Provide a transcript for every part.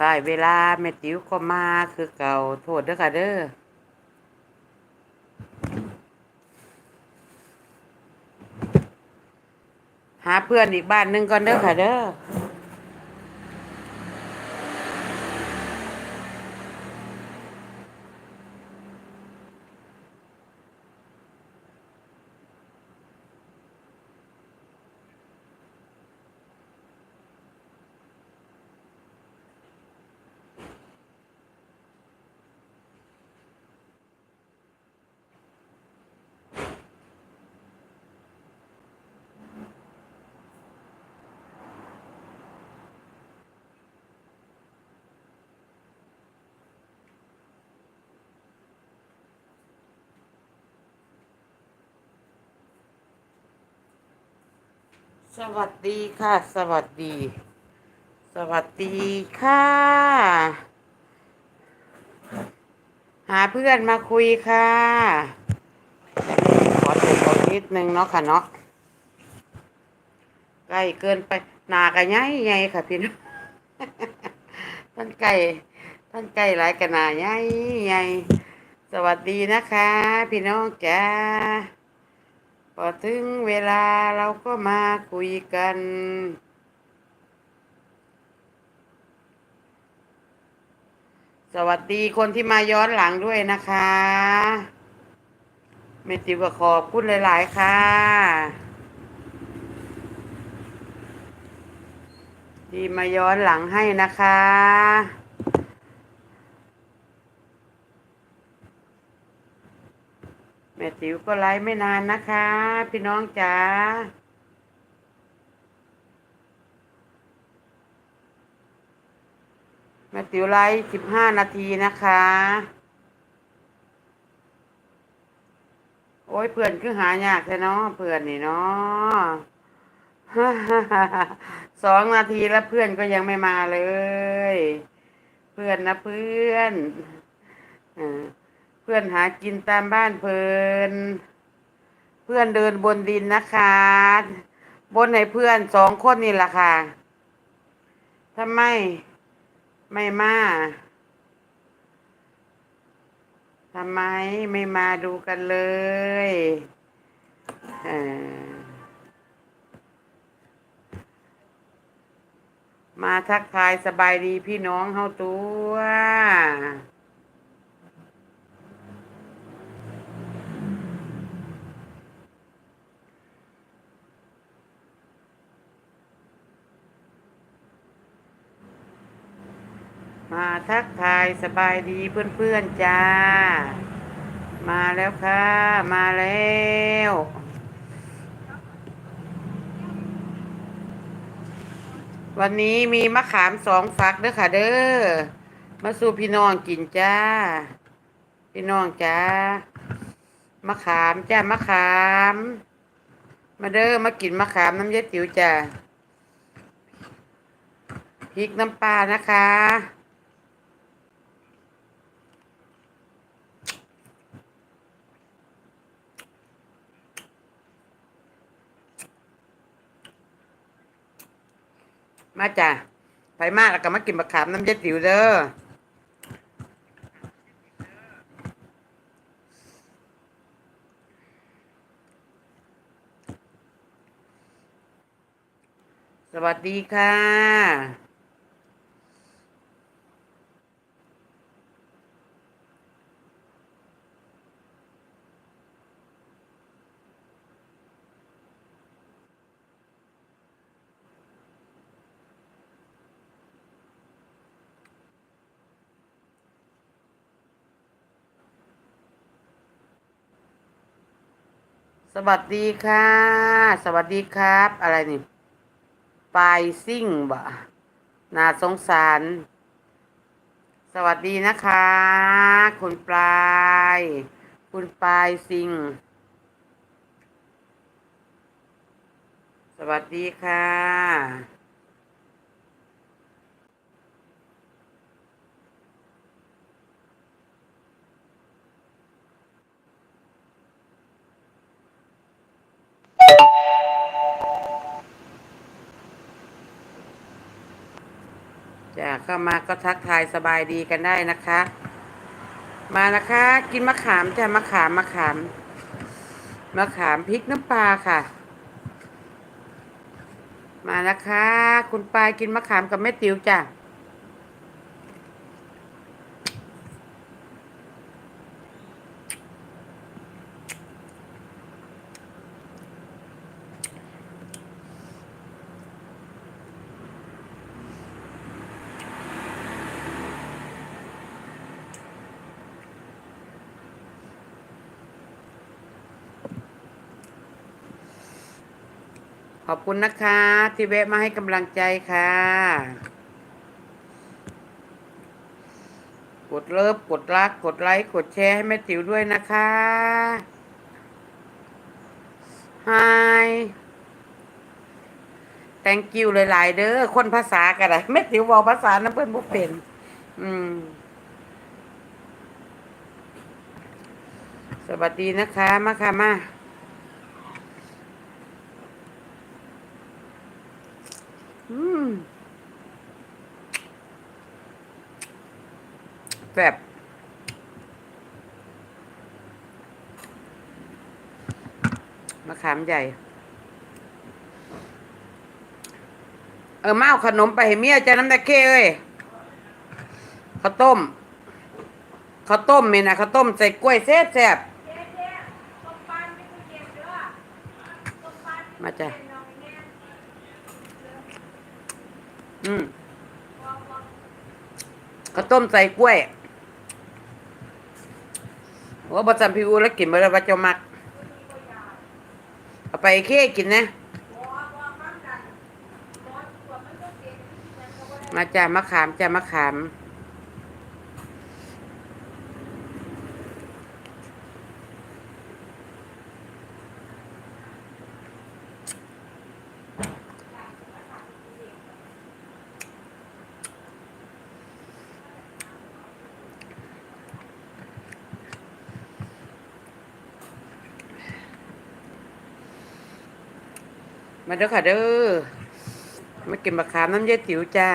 ได้เวลาแม่ติ๋วก็มาคือเก่าโทษเด้อค่ะเด้อหาเพื่อนอีกบ้านหนึงก่อนเด้อค่ะเด้อ สวัสดีค่ะ สวัสดี สวัสดีค่ะ หาเพื่อนมาคุยค่ะขอตัวนิดนึงเนาะค่ะเนาะใกล้เกินไปหนากันใหญ่ใหญ่ค่ะพี่น้องท่านไก่ท่านไก่หลายกันหนาใหญ่ใหญ่สวัสดีนะคะ พี่น้องจ้า พอถึงเวลาเราก็มาคุยกัน สวัสดีคนที่มาย้อนหลังด้วยนะคะเมติวก็ขอบคุณหลาย ๆ ค่ะที่มาย้อนหลังให้นะคะ แม่ติ๋วก็ไลฟ์ไม่นานนะคะ พี่น้องจ๋าแม่ติ๋วไลฟ์สิบห้านาทีนะคะ โอ้ยเพื่อนคือหายากแท้เนาะเพื่อนนี่เนาะสองนาทีแล้วเพื่อนก็ยังไม่มาเลย เพื่อนนะเพื่อนอ่า เพื่อนหากินตามบ้านเพลิน เพื่อนเดินบนดินนะคะ บนให้เพื่อนสองคนนี่แหละค่ะทำไม ไม่มาทำไมไม่มาดูกันเลยเอ่อมาทักทายสบายดีพี่น้องเฮาตัว มาทักทายสบายดีเพื่อนๆจ้า มาแล้วค่ะ มาแล้ว วันนี้มีมะขามสองฝักเด้อค่ะเด้อมาสู่พี่น้องกินจ้า พี่น้องจ้ามะขามจ้ามะขาม มาเด้อมากินมะขามน้ำยายติ๋วจ้าพริกน้ำปลานะคะ มาจ้ะไปมากแล้วก็มากินมะขามน้ำเย็ดติ๋วเด้อสวัสดีค่ะ สวัสดีค่ะ สวัสดีครับ อะไรนี่ปลายซิ่งบะน่าสงสาร สวัสดีนะคะ คุณปลาย คุณปลายซิ่ง สวัสดีค่ะ จะเข้ามาก็ทักทายสบายดีกันได้นะคะ มานะคะ กินมะขามจ้ะมะขามมะขามมะขามพริกน้ำปลาค่ะ มานะคะ คุณปายกินมะขามกับแม่ติ๋วจ้ะ ขอบคุณนะคะ ที่แวะมาให้กำลังใจค่ะ กดเลิฟกดรัก กดไลค์ กดแชร์ให้แม่ติ๋วด้วยนะคะ Hi thank you หลายๆเด้อคนภาษากันไรแม่ติ๋วบอกภาษาน้ำเพื่อนบุเป็น อืม สวัสดีนะคะ มาค่ะมา อืม แบบมะขามใหญ่ เออมาเอาขนมไปให้เมียจะน้ำตะเคเอ้ยข้าวต้มข้าวต้มนี่นะข้าวต้มใส่กล้วยแซ่บแซ่บมาจ้ะ อืม ข้าวต้มใส่กล้วยว่าบะจำพิวแล้วกินมาแล้วว่าเจ้ามัก เอาไปเค้กินนะ มาจ้ามะขามจ้ามะขาม มาเด้อค่ะเด้อมากินมะขามน้ำเยายติ๋วจ้า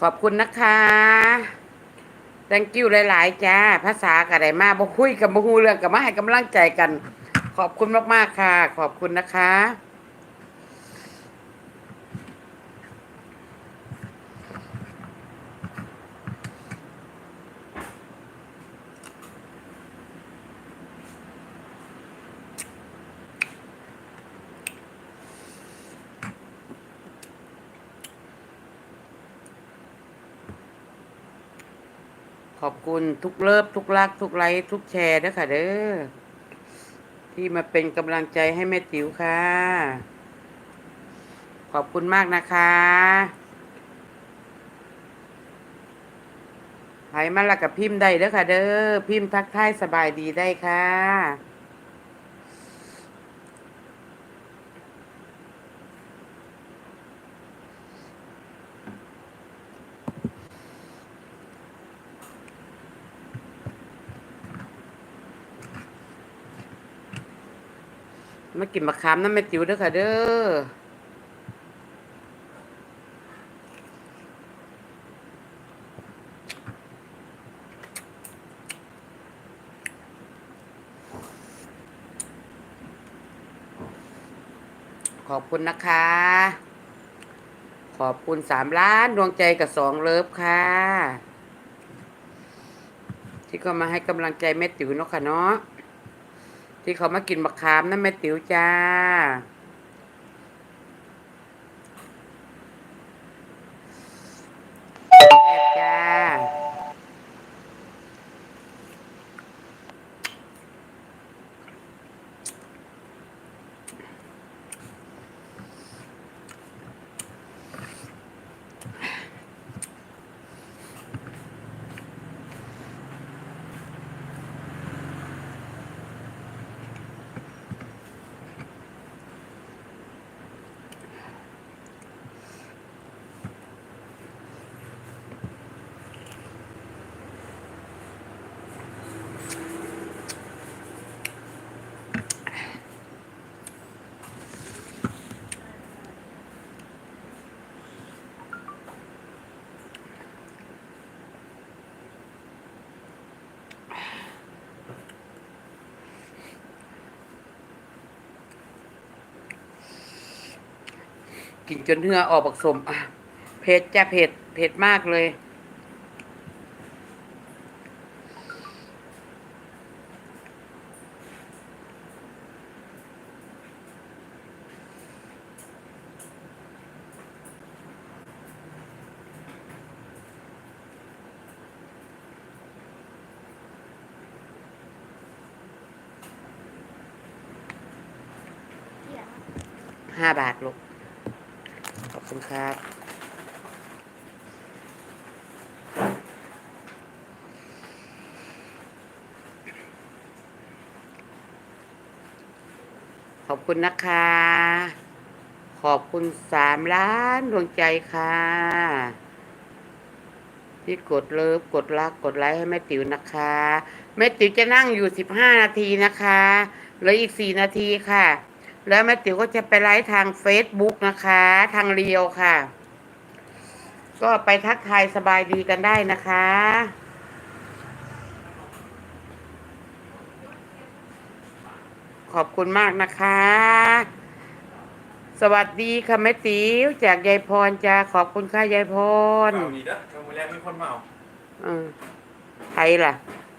ขอบคุณนะคะ thank you หลาย ๆ จ้า ภาษากับไดมาบ่คุยกับบ่ฮู้เรื่องกับมาให้กำลังใจกัน ขอบคุณมาก ๆ ค่ะ ขอบคุณนะคะ ขอบคุณทุกเลิฟทุกรัก ทุกไลค์ทุกแชร์ด้วยค่ะเด้อที่มาเป็นกำลังใจให้แม่ติ๋วค่ะ ขอบคุณมากนะคะไผมาละกับพิมพ์ได้เด้อค่ะ เด้อพิมพ์ทักทายสบายดีได้ค่ะ มากินมะขามน้ำแม่ติ๋วเด้อค่ะเด้อขอบคุณนะคะ ขอบคุณสามล้านดวงใจกับสองเลิฟค่ะ ที่ก็มาให้กำลังใจแม่ติ๋วเนาะค่ะเนาะ ที่เขามากินมะขามนั่นแม่ติ๋วจ้า แซ่บจ้า อ กินจนเหงื่อออกบักสมอะเผ็ดจ้ะเผ็ดเผ็ดมากเลย ห้าบาทลูก ขอบคุณครับ ขอบคุณนะคะ ขอบคุณสามล้านดวงใจค่ะ ที่กดเลิฟกดรักกดไลค์ให้แม่ติ๋วนะคะแม่ติ๋วจะนั่งอยู่สิบห้านาทีนะคะเหลืออีกสี่นาทีค่ะ แล้วแม่ติ๋วก็จะไปไลฟ์ทาง Facebook นะคะ ทางเรียวค่ะ ก็ไปทักทายสบายดีกันได้นะคะ ขอบคุณมากนะคะ สวัสดีค่ะแม่ติ๋วจากยายพรจ้าขอบคุณค่ะยายพรเมาดีเด้อคำแรกมีคนเมาอืมใครล่ะ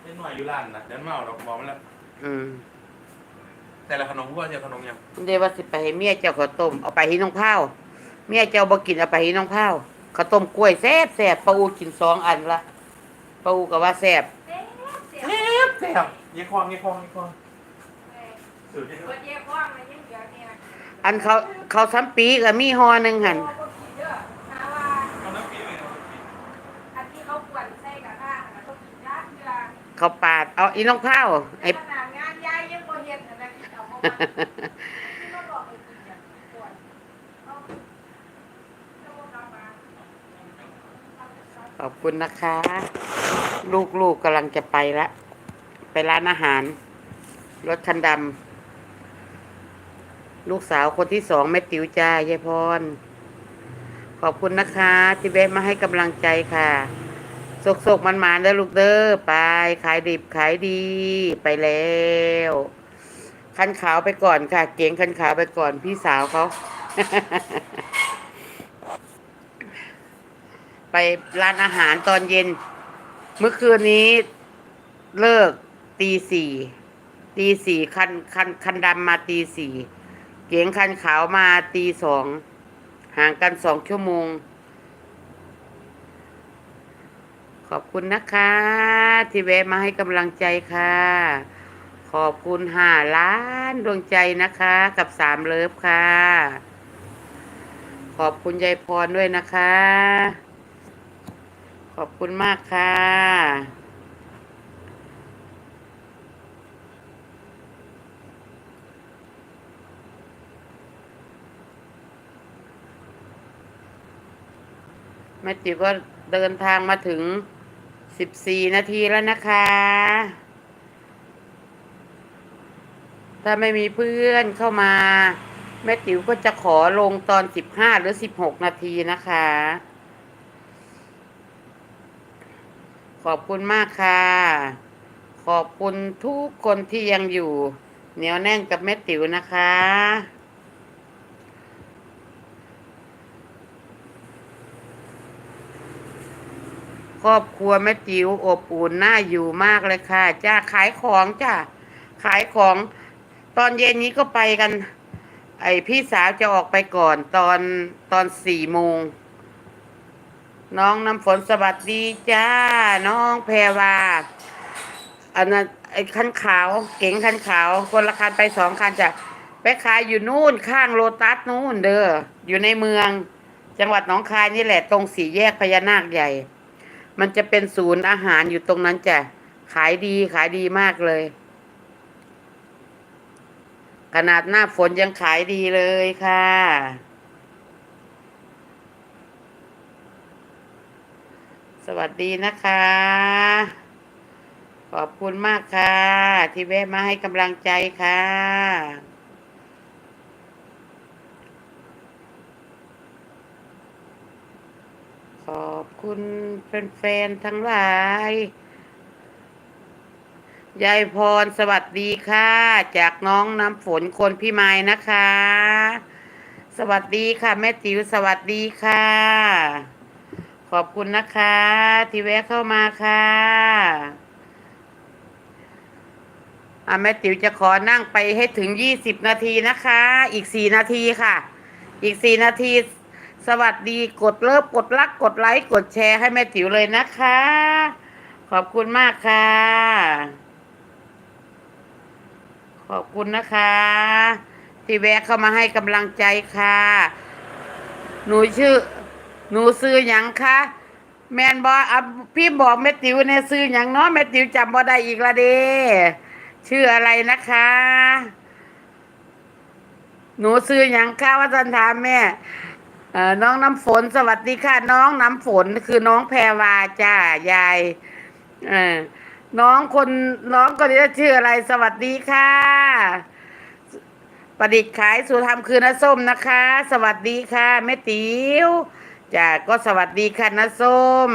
เล่นหน่อยอยู่ร้านนะเดินเมาดอกบอกมาแล้วอืมแต่ละขนมว่าจะขนมยังเดี๋ยวว่าสิไปให้เมียเจ้าข้าวต้มเอาไปให้น้องเผาเมียเจ้าบ่กินเอาไปให้น้องเผาข้าวต้มกล้วยแซ่บแซ่บปลาอูกินสองอันละปลาอูก็ว่าแซ่บแซ่บแซ่บยี่ควงยี่ควงยี่ควง สุดที่สุดอันเขาเขาซ้ำปีก็มีหอหนึ่งหันเอาน้ำปีไหมเขาปาดเอาอีน้องเผาไอ้ขอบคุณนะคะ ลูกๆกกำลังจะไปละ ไปร้านอาหาร รถคันดำ ลูกสาวคนที่สองแม่ติ๋วจ้ายายพร ขอบคุณนะคะ ที่แวะมาให้กำลังใจค่ะสกสกมันมาเด้อลูกเด้อไป ขายดิบขายดีไปแล้ว คันขาวไปก่อนค่ะ เก๋งคันขาวไปก่อนพี่สาวเขาไปร้านอาหารตอนเย็น เมื่อคืนนี้เลิกตีสี่ตีสี่คันคันคันดำมาตีสี่ เก๋งคันขาวมาตีสอง ห่างกันสองชั่วโมง ขอบคุณนะคะ ที่แวะมาให้กำลังใจค่ะ ขอบคุณห้าล้านดวงใจนะคะ กับสามเลิฟค่ะ ขอบคุณยายพรด้วยนะคะ ขอบคุณมากค่ะ แม่ติ๋วก็เดินทางมาถึงสิบสี่นาทีแล้วนะคะ ถ้าไม่มีเพื่อนเข้ามา แม่ติ๋วก็จะขอลงตอนสิบห้าหรือสิบหกนาทีนะคะ ขอบคุณมากค่ะ ขอบคุณทุกคนที่ยังอยู่ เหนียวแน่นกับแม่ติ๋วนะคะ ครอบครัวแม่ติ๋วอบอุ่นน่าอยู่มากเลยค่ะจ้าขายของจ้าขายของตอนเย็นนี้ก็ไปกัน ไอพี่สาวจะออกไปก่อนตอนตอนสี่โมงน้องน้ำฝนสวัสดีจ้า น้องแพรวาอันนั้นไอ้คันขาวเก๋งคันขาว คนละคันไปสองคันจ้ะไปขายอยู่นู่นข้างโลตัสนู่นเด้ออยู่ในเมือง จังหวัดหนองคายนี่แหละตรงสี่แยกพญานาคใหญ่ มันจะเป็นศูนย์อาหารอยู่ตรงนั้นจ้ะ ขายดีขายดีมากเลย ขนาดหน้าฝนยังขายดีเลยค่ะ สวัสดีนะคะ ขอบคุณมากค่ะ ที่แวะมาให้กำลังใจค่ะ อบคุณแฟนๆทั้งหลาย ยายพรสวัสดีค่ะ จากน้องน้ำฝนคนพี่ไม้นะคะ สวัสดีค่ะ แม่ติ๋วสวัสดีค่ะ ขอบคุณนะคะ ที่แวะเข้ามาค่ะอะแม่ติ๋วจะขอนั่งไปให้ถึงยี่สิบนาทีนะคะ อีกสี่นาทีค่ะ อีกสี่นาที สวัสดีกดเลิฟกดรักกดไลค์กดแชร์ให้แม่ติ๋วเลยนะคะ ขอบคุณมากค่ะ ขอบคุณนะคะ ที่แวะเข้ามาให้กำลังใจค่ะ หนูชื่อ หนูซื้อหยังคะแมนบออะพี่บอกแม่ติ๋วเนี่ยซื้อหยังเนาะแม่ติ๋วจำบ่ได้อีกละเด้ชื่ออะไรนะคะ หนูซื้อหยังคะว่าจันถามแม่ เอ่อน้องน้ำฝนสวัสดีค่ะ น้องน้ำฝนคือน้องแพรวาจ้ายายเออน้องคนน้องคนนี้ชื่ออะไรสวัสดีค่ะ ประดิษฐ์ขายสูธรรมคือน้าส้มนะคะ สวัสดีค่ะแม่ติ๋วจ้าก็สวัสดีค่ะน้าส้ม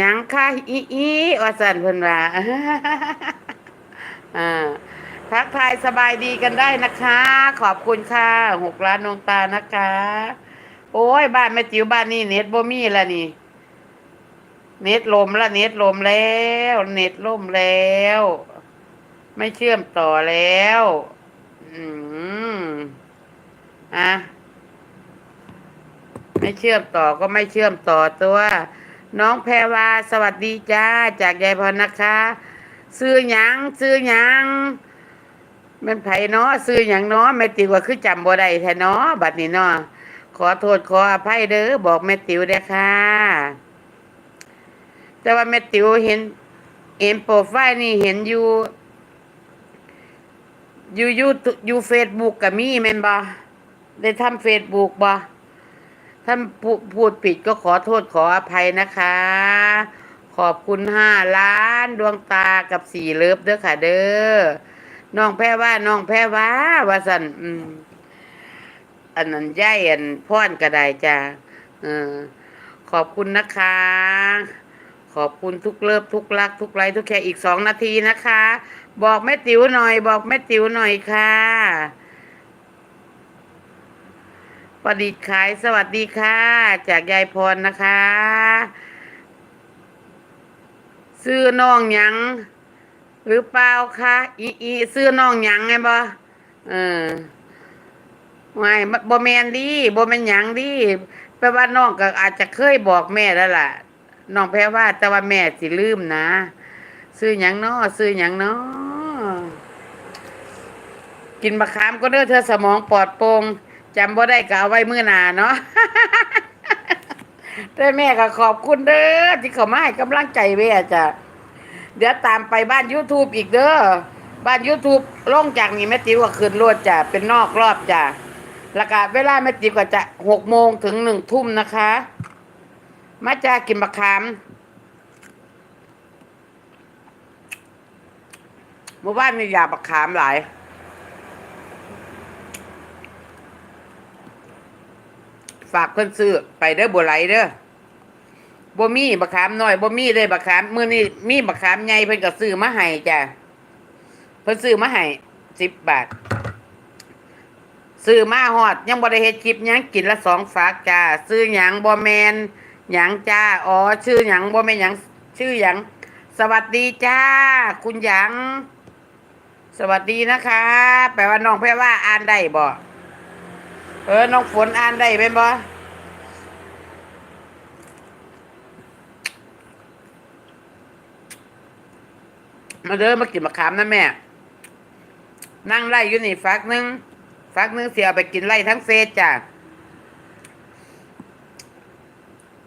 ยังค่ะอีอีว่าสันเพิ่นว่าอ่า ทักทายสบายดีกันได้นะคะ ขอบคุณค่ะหกล้านดวงตานะคะ โอ้ยบ้านแม่จิ๋วบ้านนี่เน็ตบ่มีแล้วนี่ เน็ตลมละเน็ตลมแล้ว เน็ตล่มแล้ว ไม่เชื่อมต่อแล้ว อืมอะไม่เชื่อมต่อก็ไม่เชื่อมต่อตัว น้องแพรวาสวัสดีจ้า จากยายพรนะคะ ซื้อหยังซื้อหยัง มันไผเนาะซื้อหยังเนาะแม่ติ๋วว่าคือจำบ่ได้แท้เนาะบัดนี้เนาะขอโทษขออภัยเด้อบอกแม่ติ๋วเด้ค่ะ แต่ว่าแม่ติ๋วเห็นเอ็มโปรไฟล์นี่เห็นอยู่ อยู่ยูอยู่เฟซบุ๊กกับมีแม่นบ่ได้ทำเฟซบุ๊กบ่ท่านพูพูดผิดก็ขอโทษขออภัยนะคะ ขอบคุณห้าล้านดวงตากับสี่เลิฟเด้อค่ะเด้อ น้องแพ้ว่าน้องแพ้ว่าว่าสันอืมอันนั้นย่ายอันพ่อนก็ได้จ้าเออขอบคุณนะคะ ขอบคุณทุกเลิฟทุกรัก ทุกไลค์ทุกแค่อีกสองนาทีนะคะ บอกแม่ติ๋วหน่อย บอกแม่ติ๋วหน่อยค่ะประดิษฐ์ขายสวัสดีค่ะ จากยายพรนะคะ ซื้อน้องยัง หรือเปล่าคะอีอีซื้อน้องหยังไงบ่เออไม่บ่แมนดีบ่แมนหยังดีแปลว่าน้องก็อาจจะเคยบอกแม่แล้วล่ะน้องแพ้ว่าแต่ว่าแม่สิลืมนะ ซื้อหยังเนาะซื้อหยังเนาะกินมะขามก็เด้อเธอสมองปลอดโปร่งจำบ่ได้ก็เอาไว้มื้อหน้าเนาะแต่แม่ก็ขอบคุณเด้อที่เขามาให้กำลังใจแม่จ้ะ เดี๋ยวตามไปบ้าน YouTube อีกเด้อบ้าน YouTube ลงจากนี้แม่ติ๋วก็ขึ้นรถจ้ะเป็นนอกรอบจ้ะแล้วก็เวลาแม่ติ๋วก็จะหกโมงถึงหนึ่งทุ่มนะคะ มาจ้ากินมะขามเมื่อวานมียาบักขามหลาย ฝากเพิ่นซื้อไปเด้อบัวไหลเด้อ บ่มีบักขามน้อยบ่มีเลยบักขามมื้อนี้มีบักขามใหญ่เพิ่นก็ซื้อมาให้จ้ะเพิ่นซื้อมาให้10บาทซื้อมาฮอด ยังบ่ได้เฮ็ดคลิปหยังกินละสองฝากจ้าซื้อหยังบ่แมนหยังจ้าอ๋อชื่อหยังบ่แม่นหยังชื่อหยังสวัสดีจ้า คุณหยัง สวัสดีนะคะ แปลว่าน้องแพรว่าอ่านได้บ่เออน้องฝนอ่านได้เป็นบ่ มาเด้อมากินมะขามนะแม่ นั่งไล่อยู่นี่ฟักหนึงฟักหนึงเสียไปกินไล่ทั้งเฟสจ้ะ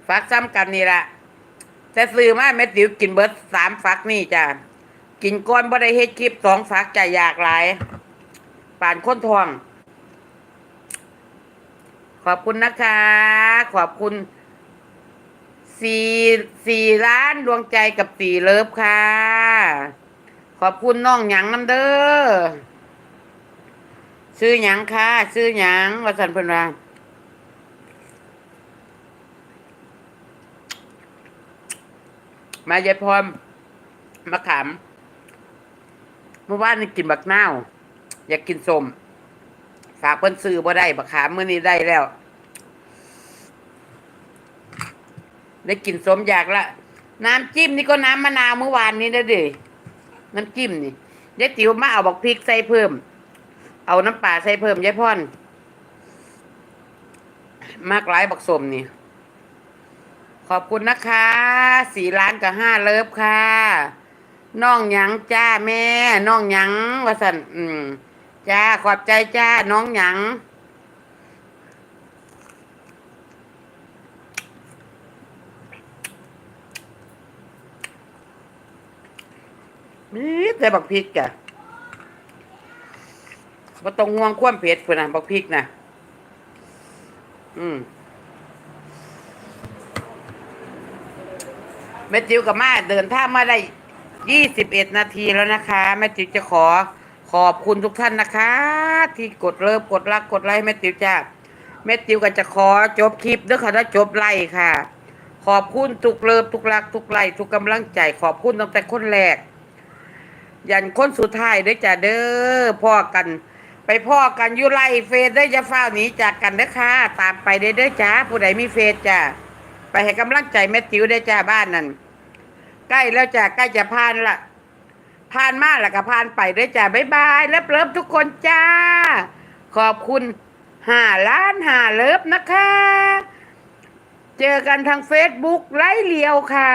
ฟักซ้ำกันนี่ละแต่ซื้อมาแม่ติ๋วกินเบิร์ดสามฟักนี่จ้ะกินก้อนบ่ได้เฮ็ดคลิปสองฟักจะอยากหลายป่านค้นทอง ขอบคุณนะคะ ขอบคุณสี่สี่ล้านดวงใจกับสี่เลิฟค่ะ ขอบคุณน้องหยังน้ำเด้อซื้อหยังค่ะซื้อหยังว่าสันเพิ่นว่ามาเยายพรมาขามเมื่อวานนี่กินบักนาว อยากกินสมฝากเพิ่นซื้อบ่ได้บักขามมื้อนี้ได้แล้ว ได้กินสมอยากละ น้ำจิ้มนี่ก็น้ำมะนาวเมื่อวานนี้นะดิ น้ำจิ้มนี่ยายติ๋วมาเอาบอกพริกใส่เพิ่ม เอาน้ำปลาใส่เพิ่มยายพ่อนมากหลายบักสมนี่ ขอบคุณนะคะสี่ล้านกับห้าเลิฟค่ะน้องหยังจ้าแม่ น้องหยังว่าสันอืมจ้าขอบใจจ้าน้องหยัง มีแต่บักพริกจ้ะบ่ต้องง่วงคว่ำเผ็ดพุ่นน่ะบักพริกน่ะ อืมแม่จิ๋วกับมาเดินทางมาได้ยี่สิบเอ็ดนาทีแล้วนะคะแม่จิ๋วจะขอขอบคุณทุกท่านนะคะ ที่กดเลิฟกดรักกดไลค์แม่จิ๋วจ้าแม่จิ๋วก็จะขอจบคลิปด้วยค่ะถ้าจบไลค์ค่ะ ขอบคุณทุกเลิฟทุกรักทุกไลค์ทุกกำลังใจ ขอบคุณตั้งแต่คนแรก ยันคนสุดท้ายเด้จ้าเด้อพ่อกัน ไปพ่อกันอยู่ไล่เฟซได้จะฟ้าวหนีจากกันเด้อค่ะตามไปเด้เด้อจ้าผู้ใดมีเฟซจ้าไปให้กำลังใจแม่ติ๋วได้จ้าบ้านนั่นใกล้แล้วจ้าใกล้จะผ่านละผ่านมากล้วก็ผ่านไปเด้จ้าบ๊ายบายเลิฟเลิฟทุกคนจ้า ขอบคุณห้าล้านห้าเลิฟนะคะ เจอกันทางเฟซบุ๊กไล่เลียวค่ะ